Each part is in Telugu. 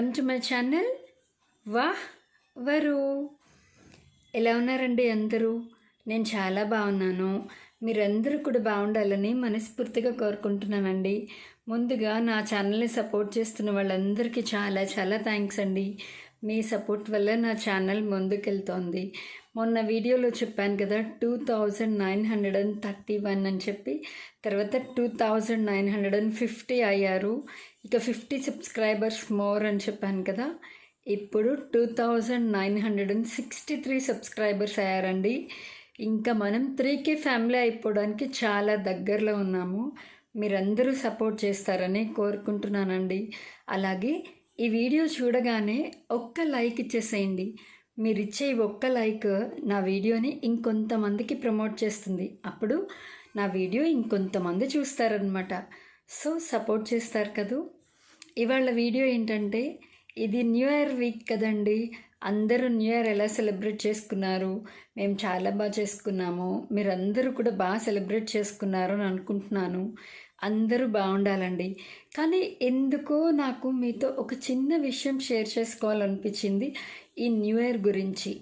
Welcome to my channel. వాహ్ వరు ఎలా ఉన్నారండి అందరూ? నేను చాలా బాగున్నాను. మీరందరూ కూడా బాగుండాలని మనస్ఫూర్తిగా కోరుకుంటున్నానండి. ముందుగా నా ఛానల్ని సపోర్ట్ చేస్తున్న వాళ్ళందరికీ చాలా చాలా థ్యాంక్స్ అండి. మీ సపోర్ట్ వల్ల నా ఛానల్ ముందుకెళ్తోంది. మొన్న వీడియోలో చెప్పాను కదా two thousand nine hundred and thirty one అని చెప్పి తర్వాత two thousand nine hundred and fifty అయ్యారు. ఇక ఫిఫ్టీ సబ్స్క్రైబర్స్ మోర్ అని చెప్పాను కదా. ఇప్పుడు two thousand nine hundred and sixty three subscribers అయ్యారండి. ఇంకా మనం త్రీ కే ఫ్యామిలీ అయిపోవడానికి చాలా దగ్గరలో ఉన్నాము. మీరందరూ సపోర్ట్ చేస్తారని కోరుకుంటున్నానండి. అలాగే ఈ వీడియో చూడగానే ఒక్క లైక్ ఇచ్చేసేయండి. మీరిచ్చే ఈ ఒక్క లైక్ నా వీడియోని ఇంకొంతమందికి ప్రమోట్ చేస్తుంది. అప్పుడు నా వీడియో ఇంకొంతమంది చూస్తారనమాట సో సపోర్ట్ చేస్తారు కదూ. ఇవాళ వీడియో ఏంటంటే ఇది న్యూ ఇయర్ వీక్ కదండి. అందరూ న్యూ ఇయర్ ఎలా సెలబ్రేట్ చేసుకున్నారు? మేము చాలా బాగా చేసుకున్నాము. మీరందరూ కూడా బాగా సెలబ్రేట్ చేసుకున్నారు అని అనుకుంటున్నాను. అందరూ బాగుండాలండి. కానీ ఎందుకో నాకు మీతో ఒక చిన్న విషయం షేర్ చేసుకోవాలనిపించింది ఈ న్యూ ఇయర్ గురించి.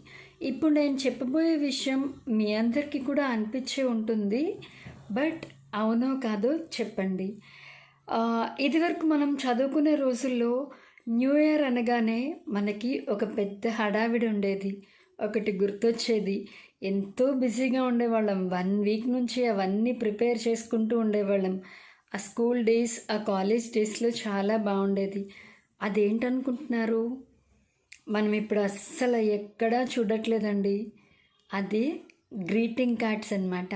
ఇప్పుడు నేను చెప్పబోయే విషయం మీ అందరికీ కూడా అనిపించే ఉంటుంది. బట్ అవునో కాదో చెప్పండి. ఇదివరకు మనం చదువుకునే రోజుల్లో న్యూ ఇయర్ అనగానే మనకి ఒక పెద్ద హడావిడి ఉండేది. ఒకటి గుర్తొచ్చేది. ఎంతో బిజీగా ఉండేవాళ్ళం. వన్ వీక్ నుంచి అవన్నీ ప్రిపేర్ చేసుకుంటూ ఉండేవాళ్ళం. ఆ స్కూల్ డేస్ ఆ కాలేజ్ డేస్లో చాలా బాగుండేది. అదేంటనుకుంటున్నారు? మనం ఇప్పుడు అస్సలు ఎక్కడా చూడట్లేదండి. అది గ్రీటింగ్ కార్డ్స్ అనమాట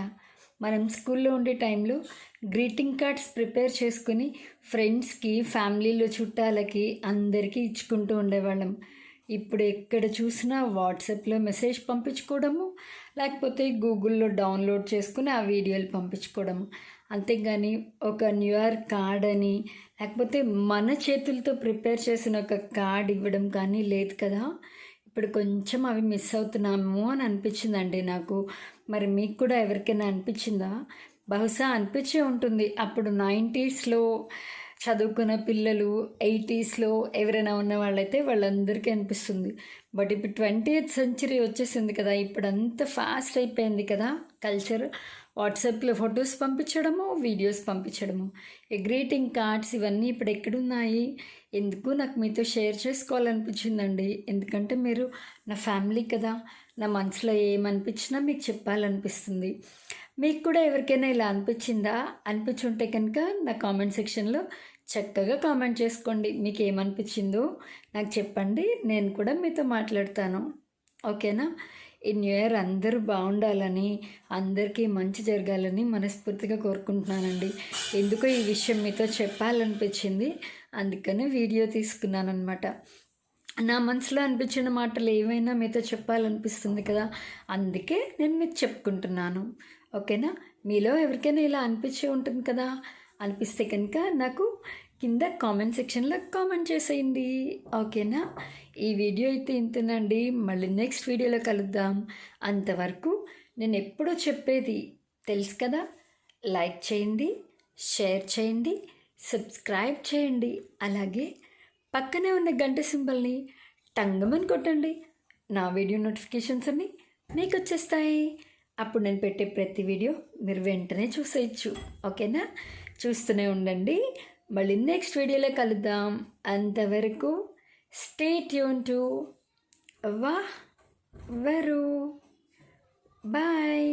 మనం స్కూల్లో ఉండే టైంలో గ్రీటింగ్ కార్డ్స్ ప్రిపేర్ చేసుకుని ఫ్రెండ్స్కి ఫ్యామిలీలో చుట్టాలకి అందరికీ ఇచ్చుకుంటూ ఉండేవాళ్ళం. ఇప్పుడు ఎక్కడ చూసినా వాట్సాప్లో మెసేజ్ పంపించుకోవడము లేకపోతే గూగుల్లో డౌన్లోడ్ చేసుకుని ఆ వీడియోలు పంపించుకోవడము. అంతేగాని ఒక న్యూ ఇయర్ కార్డ్ అని లేకపోతే మన చేతులతో ప్రిపేర్ చేసిన ఒక కార్డ్ ఇవ్వడం కానీ లేదు కదా. ఇప్పుడు కొంచెం అవి మిస్ అవుతున్నాము అని అనిపించిందండి నాకు. మరి మీకు కూడా ఎవరికైనా అనిపించిందా? బహుశా అనిపించే ఉంటుంది. అప్పుడు నైంటీస్లో చదువుకున్న పిల్లలు ఎయిటీస్లో ఎవరైనా ఉన్న వాళ్ళైతే వాళ్ళందరికీ అనిపిస్తుంది. బట్ ఇప్పుడు ట్వంటీ ఎయిత్ సెంచరీ వచ్చేసింది కదా. ఇప్పుడు అంత ఫాస్ట్ అయిపోయింది కదా కల్చర్. వాట్సాప్లో ఫొటోస్ పంపించడము వీడియోస్ పంపించడము. గ్రీటింగ్ కార్డ్స్ ఇవన్నీ ఇప్పుడు ఎక్కడున్నాయి? ఎందుకు నాకు మీతో షేర్ చేసుకోవాలనిపించిందండి? ఎందుకంటే మీరు నా ఫ్యామిలీ కదా నా మనసులో ఏమనిపించినా మీకు చెప్పాలనిపిస్తుంది. మీకు కూడా ఎవరికైనా ఇలా అనిపించిందా? అనిపించుంటే కనుక నా కామెంట్ సెక్షన్లో చక్కగా కామెంట్ చేసుకోండి. మీకు ఏమనిపించిందో నాకు చెప్పండి. నేను కూడా మీతో మాట్లాడతాను. ఓకేనా? ఈ న్యూ ఇయర్ అందరూ బాగుండాలని అందరికీ మంచి జరగాలని మనస్ఫూర్తిగా కోరుకుంటున్నానండి. ఎందుకో ఈ విషయం మీతో చెప్పాలనిపించింది. అందుకని వీడియో తీసుకున్నాను అనమాట నా మనసులో అనిపించిన మాటలు ఏవైనా మీతో చెప్పాలనిపిస్తుంది కదా అందుకే నేను మీకు చెప్పుకుంటున్నాను. ఓకేనా? మీలో ఎవరికైనా ఇలా అనిపించి ఉంటుంది కదా? అనిపిస్తే కనుక నాకు కింద కామెంట్ సెక్షన్లో కామెంట్ చేసేయండి. ఓకేనా? ఈ వీడియో అయితే ఇంతేనండి. మళ్ళీ నెక్స్ట్ వీడియోలో కలుద్దాం. అంతవరకు నేను ఎప్పుడూ చెప్పేది తెలుసు కదా? లైక్ చేయండి షేర్ చేయండి సబ్స్క్రైబ్ చేయండి. అలాగే పక్కనే ఉన్న గంట సింబల్ని టంగమని కొట్టండి. నా వీడియో నోటిఫికేషన్స్ అన్నీ మీకు వచ్చేస్తాయి. అప్పుడు నేను పెట్టే ప్రతి వీడియో మీరు వెంటనే చూసేయచ్చు. ఓకేనా? చూస్తూనే ఉండండి. మళ్ళీ నెక్స్ట్ వీడియోలో కలుద్దాం. అంతవరకు స్టే ట్యూన్ టు వా వరు. బాయ్